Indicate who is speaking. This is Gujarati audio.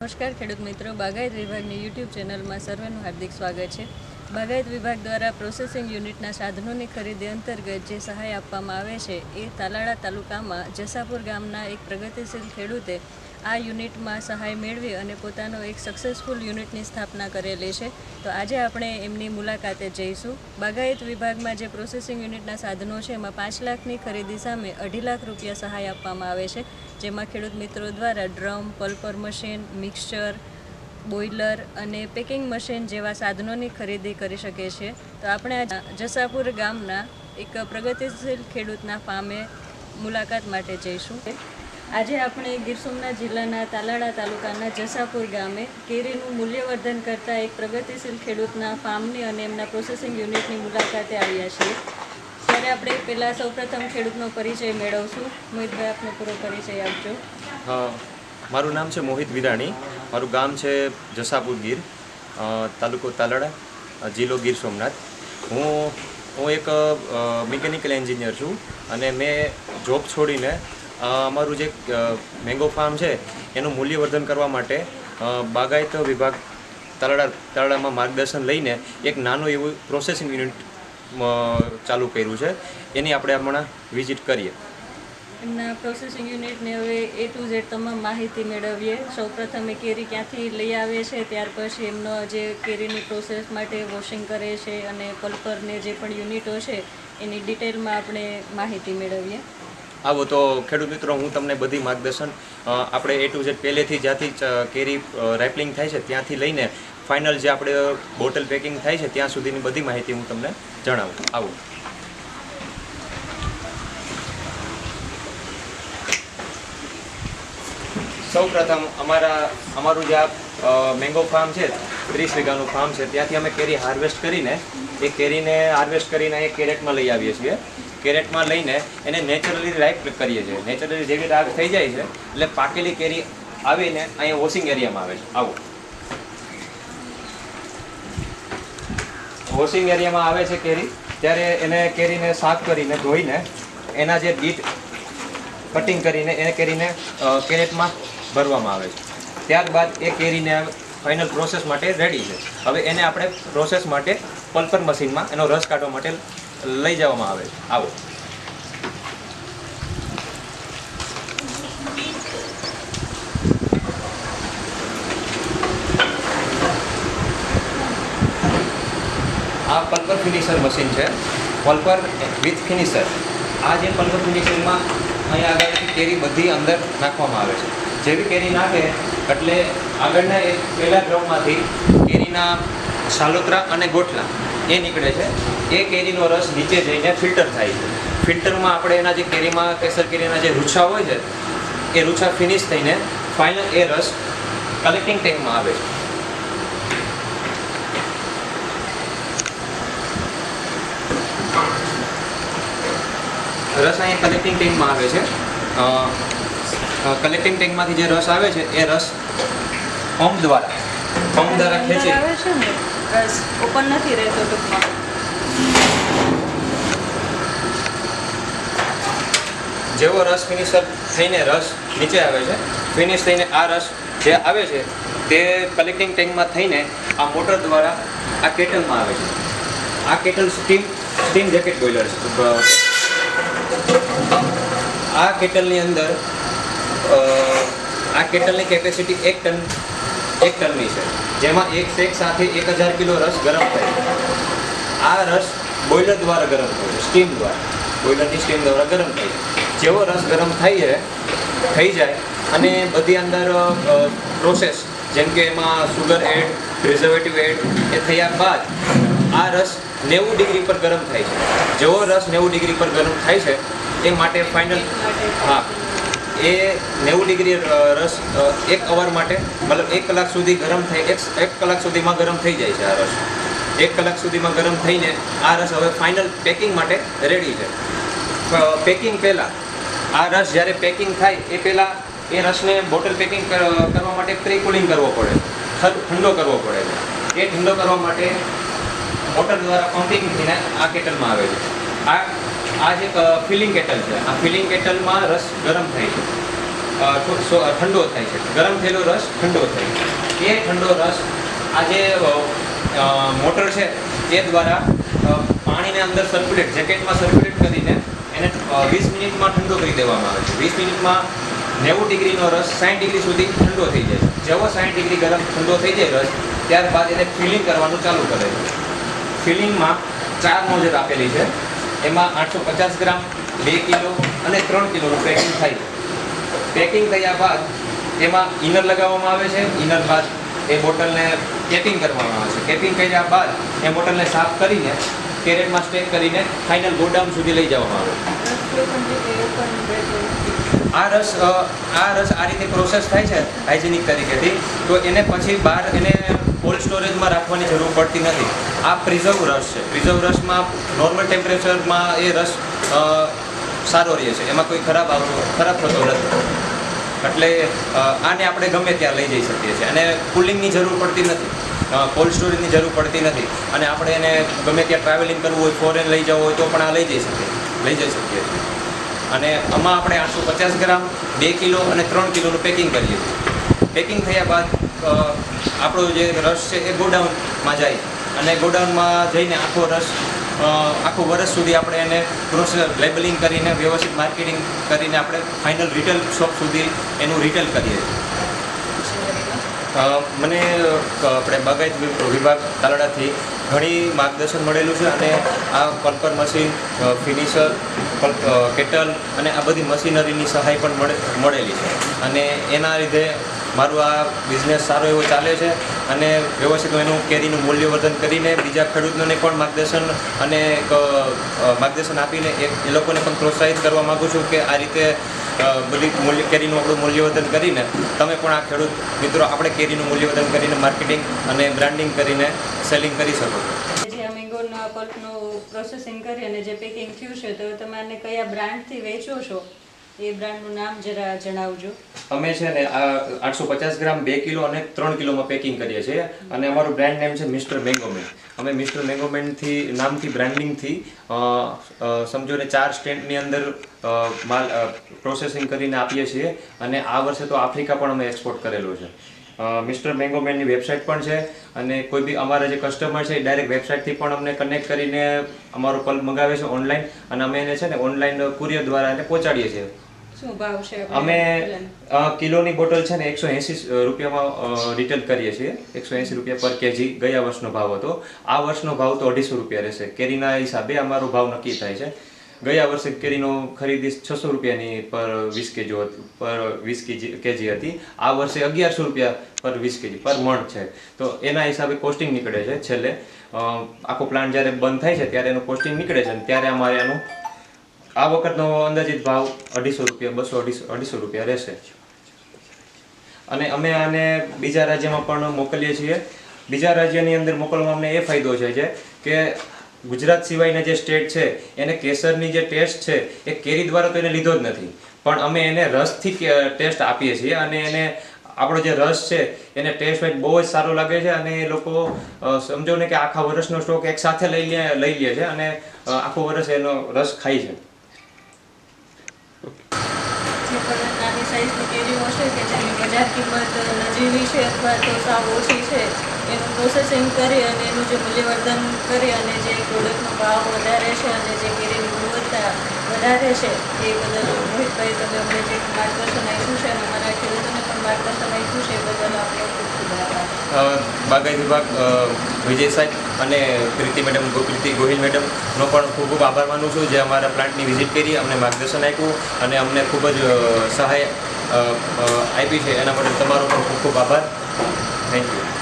Speaker 1: નમસ્કાર, ખેડૂત મિત્રો. બાગાયત વિભાગની યુટ્યુબ ચેનલમાં સર્વેનું હાર્દિક સ્વાગત છે. બાગાયત વિભાગ દ્વારા પ્રોસેસિંગ યુનિટના સાધનોની ખરીદી અંતર્ગત જે સહાય આપવામાં આવે છે એ તાલાળા તાલુકામાં જસાપુર ગામના એક પ્રગતિશીલ ખેડૂતે આ યુનિટમાં સહાય મેળવી અને પોતાનો એક સક્સેસફુલ યુનિટની સ્થાપના કરેલી છે. તો આજે આપણે એમની મુલાકાતે જઈશું. બાગાયત વિભાગમાં જે પ્રોસેસિંગ યુનિટના સાધનો છે, એમાં પાંચ લાખની ખરીદી સામે અઢી લાખ રૂપિયા સહાય આપવામાં આવે છે. જેમાં ખેડૂત મિત્રો દ્વારા drum, pulper machine, mixture, boiler અને પેકિંગ મશીન જેવા સાધનોની ખરીદી કરી શકે છે તો આપણે જસાપુર ગામના એક પ્રગતિશીલ ખેડૂતના ફાર્મે મુલાકાત માટે જઈશું. આજે આપણે ગીર સોમનાથ જિલ્લાના તાલાળા તાલુકાના જસાપુર ગામે કેરીનું મૂલ્યવર્ધન કરતા એક પ્રગતિશીલ ખેડૂતના ફાર્મની અને એમના પ્રોસેસિંગ યુનિટની મુલાકાતે આવ્યા છીએ. ત્યારે આપણે પહેલાં સૌપ્રથમ ખેડૂતનો પરિચય મેળવશું. મોહિતભાઈ, આપનો પૂરો પરિચય આપજો.
Speaker 2: હા, મારું નામ છે મોહિત વિરાણી. મારું ગામ છે જસાપુર ગીર તાલુકો તાલાળા, જિલ્લો ગીર સોમનાથ. હું હું એક મિકેનિકલ એન્જિનિયર છું અને મેં જોબ છોડીને અમારું જે મેંગો ફાર્મ છે, એનું મૂલ્યવર્ધન કરવા માટે બાગાયત વિભાગ તાલાળા તાલાળામાં માર્ગદર્શન લઈને એક નાનું એવું પ્રોસેસિંગ યુનિટ ચાલુ કર્યું છે. એની આપણે હમણાં વિઝિટ કરીએ.
Speaker 1: એમના પ્રોસેસિંગ યુનિટને હવે એ ટુ ઝેડ તમામ માહિતી મેળવીએ. સૌપ્રથમ એ કેરી ક્યાંથી લઈ આવે છે, ત્યાર પછી એમનો જે કેરીની પ્રોસેસ માટે વોશિંગ કરે છે અને પલ્પરને જે પણ યુનિટો છે, એની ડિટેલમાં આપણે માહિતી મેળવીએ.
Speaker 2: આવો તો ખેડૂત મિત્રો, હું તમને બધી માર્ગદર્શન આપણે એ ટુ ઝેડ પહેલેથી જ્યાંથી કેરી રેપલિંગ થાય છે ત્યાંથી લઈને ફાઇનલ જે આપણે બોટલ પેકિંગ થાય છે ત્યાં સુધીની બધી માહિતી હું તમને જણાવું. આવું. સૌ પ્રથમ અમારા, અમારું જે આ મેંગો ફાર્મ છે, ત્રીસ વીઘાનું ફાર્મ છે. ત્યાંથી અમે કેરી હાર્વેસ્ટ કરીને, એ કેરીને હાર્વેસ્ટ કરીને એ કેરેટમાં લઈ આવીએ છીએ. કેરેટમાં લઈને એને નેચરલી રાઈપ કરીએ છીએ. નેચરલી જેવી રાગ થઈ જાય છે, એટલે પાકેલી કેરી આવીને અહીંયા વોશિંગ એરિયામાં આવે છે. આવું. વોશિંગ એરિયામાં આવે છે કેરી. ત્યારે એને કેરીને સાફ કરીને ધોઈને, એના જે બીટ કટિંગ કરીને એને કેરીને કેરેટમાં ભરવામાં આવે છે. ત્યારબાદ એ કેરીને ફાઇનલ પ્રોસેસ માટે રેડી છે. હવે એને આપણે પ્રોસેસ માટે પલ્પર મશીનમાં એનો રસ કાઢવા માટે લઈ જવામાં આવે આવો. આ પલ્પર ફિનિશર મશીન છે. પલ્પર વિથ ફિનિશર આ જે પલ્પર ફિનિશરમાં અહીંયા આગળથી કેરી બધી અંદર નાખવામાં આવે છે. જેવી કેરી નાખે એટલે આગળના એક પહેલા ડ્રમમાંથી કેરીના સાલોતરા અને ગોઠલા એ નીકળે છે. એ કેરીનો રસ નીચે જઈને ફિલ્ટર થાય છે. ફિલ્ટરમાં આપણે એના જે કેરીમાં, કેસર કેરીના જે રૂછા હોય છે, એ રૂછા ફિનિશ થઈને ફાઇનલ એ રસ કલેક્ટિંગ ટેન્કમાં આવે છે. રસ અહીંયા કલેક્ટિંગ ટેન્કમાં આવે છે. કલેક્ટિંગ ટેન્કમાંથી જે રસ આવે છે એ રસ પંપ દ્વારા પંપ દ્વારા ખેંચી.
Speaker 1: આવે છે ને રસ ઓપન નથી રહેતો ટૂંકમાં.
Speaker 2: જેવો રસ ફિનિશર થઈને રસ નીચે આવે છે ફિનિશ થઈને આ રસ જે આવે છે તે કલેક્ટિંગ ટેન્કમાં થઈને આ મોટર દ્વારા આ કેટલમાં આવે છે. આ kettle steam steam jacket boiler છે. આ કેટલની અંદર આ કેટલની કેપેસિટી એક ટન, એક ટનની છે. જેમાં એક શેક સાથે એક હજાર કિલો રસ ગરમ થાય આ રસ બોઇલર દ્વારા ગરમ થયો સ્ટીમ દ્વારા. બોઇલરની સ્ટીમ દ્વારા ગરમ થાય જેવો રસ ગરમ થાય છે, થઈ જાય અને બધી અંદર પ્રોસેસ જેમ કે એમાં સુગર એડ પ્રિઝર્વેટિવ એડ એ થયા બાદ આ રસ નેવું ડિગ્રી પર ગરમ થાય છે. જેવો રસ નેવું ડિગ્રી પર ગરમ થાય છે, એ માટે ફાઇનલ હા. એ નેવું ડિગ્રી રસ એક અવર માટે, મતલબ એક કલાક સુધી ગરમ થઈ, એક એક કલાક સુધીમાં ગરમ થઈ જાય છે આ રસ. એક કલાક સુધીમાં ગરમ થઈને આ રસ હવે ફાઇનલ પેકિંગ માટે રેડી છે. પેકિંગ પહેલાં. આ રસ જ્યારે પેકિંગ થાય, એ પહેલાં એ રસને બોટલ પેકિંગ કરવા માટે પ્રી કુલિંગ કરવો પડે. ઠંડો કરવો પડે. છે એ ઠંડો કરવા માટે મોટર દ્વારા પમ્પિંગ થઈને આ કેટલમાં આવે છે. આ આ જે ફિલિંગ કેટલ છે? આ ફિલિંગ કેટલમાં રસ ગરમ થાય છે. ઠંડો થાય છે. ગરમ થયેલો રસ ઠંડો થાય છે. એ ઠંડો રસ આ જે મોટર છે એ દ્વારા પાણીને અંદર સર્ક્યુલેટ જેકેટમાં સર્ક્યુલેટ કરીને એને વીસ મિનિટમાં ઠંડો કરી દેવામાં આવે છે. વીસ મિનિટમાં નેવું ડિગ્રીનો રસ સાઠ ડિગ્રી સુધી ઠંડો થઈ જાય છે. જેવો સાઠ ડિગ્રી ગરમ ઠંડો થઈ જાય રસ, ત્યારબાદ એને ફિલિંગ કરવાનું ચાલુ કરે છે. ફિલિંગમાં ચાર નોઝલ આપેલી છે. એમાં આઠસો પચાસ ગ્રામ, બે કિલો અને ત્રણ કિલોનું પેકિંગ થાય. પેકિંગ થયા બાદ એમાં ઇનર લગાવવામાં આવે છે. ઇનર બાદ એ બોટલને કેપિંગ કરવામાં આવે છે. કેપિંગ કર્યા બાદ એ બોટલને સાફ કરીને કેરેટમાં સ્ટેક કરીને ફાઇનલ ગોડાઉન સુધી લઈ જવામાં આવે. આ રસ આ રસ આ રીતે પ્રોસેસ થાય છે હાઇજેનિક તરીકેથી. તો એને પછી બહાર એને કોલ્ડ સ્ટોરેજમાં રાખવાની જરૂર પડતી નથી. આ પ્રિઝર્વ રસ છે. પ્રિઝર્વ રસમાં નોર્મલ ટેમ્પરેચરમાં એ રસ સારો રહે છે. એમાં કોઈ ખરાબ આવતો ખરાબ થતો નથી. એટલે આને આપણે ગમે ત્યાં લઈ જઈ શકીએ છીએ. અને કુલિંગની જરૂર પડતી નથી. કોલ્ડ સ્ટોરેજની જરૂર પડતી નથી. અને આપણે એને ગમે ત્યાં ટ્રાવેલિંગ કરવું હોય ફોરેન લઈ જવું હોય, તો પણ આ લઈ જઈ શકીએ. લઈ જઈ શકીએ છીએ. અને આમાં આપણે આઠસો પચાસ ગ્રામ, બે કિલો અને ત્રણ કિલોનું પેકિંગ કરીએ છીએ. પેકિંગ થયા બાદ આપણો જે રસ છે એ ગોડાઉનમાં જાય. અને ગોડાઉનમાં જઈને આખો રસ આખું વર્ષ સુધી આપણે એને પ્રોસેસ લેબલિંગ કરીને, વ્યવસ્થિત માર્કેટિંગ કરીને આપણે ફાઇનલ રિટેલ શોપ સુધી એનું રિટેલ કરીએ. મને આપણે બાગાયત વિભાગ તાલાડાથી ઘણી માર્ગદર્શન મળેલું છે અને આ પલ્પર મશીન ફિનિશર કેટલ અને આ બધી મશીનરીની સહાય પણ મળે, મળેલી છે. અને એના લીધે મારું આ બિઝનેસ સારો એવો ચાલે છે અને વ્યવસ્થિત હું એનું કેરીનું મૂલ્યવર્ધન કરીને બીજા ખેડૂતોને પણ માર્ગદર્શન અને એક માર્ગદર્શન આપીને એ લોકોને પણ પ્રોત્સાહિત કરવા માગું છું કે આ રીતે બધી મૂલ્ય, કેરીનું આપણું મૂલ્યવર્ધન કરીને તમે પણ આ ખેડૂત મિત્રો આપણે કેરીનું મૂલ્યવર્ધન કરીને માર્કેટિંગ અને બ્રાન્ડિંગ કરીને સેલિંગ કરી શકો. છો
Speaker 1: મેંગોના પ્રોસેસિંગ કરી અને જે પેકિંગ થયું છે, તો તમે આને કયા બ્રાન્ડથી વેચો છો? એ બ્રાન્ડનું નામ જરા જણાવજો.
Speaker 2: અમે છે ને આ આઠસો પચાસ ગ્રામ બે કિલો અને ત્રણ કિલોમાં પેકિંગ કરીએ છીએ. અને અમારું બ્રાન્ડ નેમ છે મિસ્ટર મેંગોમેન. અમે મિસ્ટર મેંગોમેનથી, નામથી બ્રાન્ડિંગથી સમજો ને ચાર સ્ટેન્ડની અંદર માલ પ્રોસેસિંગ કરીને આપીએ છીએ. અને આ વર્ષે તો આફ્રિકા પણ અમે એક્સપોર્ટ કરેલો છે. મિસ્ટર મેંગોમેનની વેબસાઇટ પણ છે અને કોઈ બી અમારા જે કસ્ટમર છે એ ડાયરેક્ટ વેબસાઇટથી પણ અમને કનેક્ટ કરીને અમારો પલ્પ મંગાવે છે ઓનલાઈન અને અમે એને છે ને ઓનલાઈન કુરિયર દ્વારા એને પહોંચાડીએ છીએ.
Speaker 1: શું ભાવ છે
Speaker 2: અમે કિલોની બોટલ છે ને એકસો એંસી રૂપિયામાં રિટેલ કરીએ છીએ. એકસો એંસી રૂપિયા પર કેજી ગયા વર્ષનો ભાવ હતો. આ વર્ષનો ભાવ તો અઢીસો રૂપિયા રહેશે. કેરીના હિસાબે અમારો ભાવ નક્કી થાય છે. ગયા વર્ષે કેરીનો ખરીદી છસો રૂપિયાની પર વીસ કેજી પર વીસ કેજી કેજી હતી. આ વર્ષે અગિયારસો રૂપિયા પર વીસ કેજી, પર મણ છે. તો એના હિસાબે કોસ્ટિંગ નીકળે છે છેલ્લે. આખો પ્લાન્ટ જ્યારે બંધ થાય છે ત્યારે એનું કોસ્ટિંગ નીકળે છે ત્યારે અમારે એનું આ વખતનો અંદાજિત ભાવ અઢીસો રૂપિયા, બસો અઢીસો અઢીસો રૂપિયા રહેશે. અને અમે આને બીજા રાજ્યમાં પણ મોકલીએ છીએ. બીજા રાજ્યની અંદર મોકલવામાં અમને એ ફાયદો છે કે ગુજરાત સિવાયના જે સ્ટેટ છે, એને કેસરની જે ટેસ્ટ છે, એ કેરી દ્વારા તો એને લીધો જ નથી. પણ અમે એને રસથી ટેસ્ટ આપીએ છીએ અને એને આપણો જે રસ છે, એને ટેસ્ટ વાઇઝ બહુ જ સારો લાગે છે અને એ લોકો સમજો ને કે આખા વર્ષનો સ્ટોક એક સાથે લઈ લે લઈ લે છે અને આખો વર્ષ એનો રસ ખાય છે.
Speaker 1: એનું પ્રોસેસિંગ કરી અને એનું જે મૂલ્યવર્ધન કરી અને જે પ્રોડક્ટનો ભાવ વધારે છે અને જે કેરીની ગુણવત્તા વધારે છે, એ બદલ મોહિતભાઈ તમે અમને જે માર્ગદર્શન આપ્યું છે અને અમારા ખેડૂતોને
Speaker 2: બાગાયત વિભાગ વિજય સાહેબ અને પ્રીતિ મેડમ પ્રીતિ ગોહિલ મેડમનો પણ ખૂબ ખૂબ આભાર માનું છું જે અમારા પ્લાન્ટની વિઝિટ કરી, અમને માર્ગદર્શન આપ્યું અને અમને ખૂબ જ સહાય આપી છે. એના માટે તમારો પણ ખૂબ ખૂબ આભાર. Thank you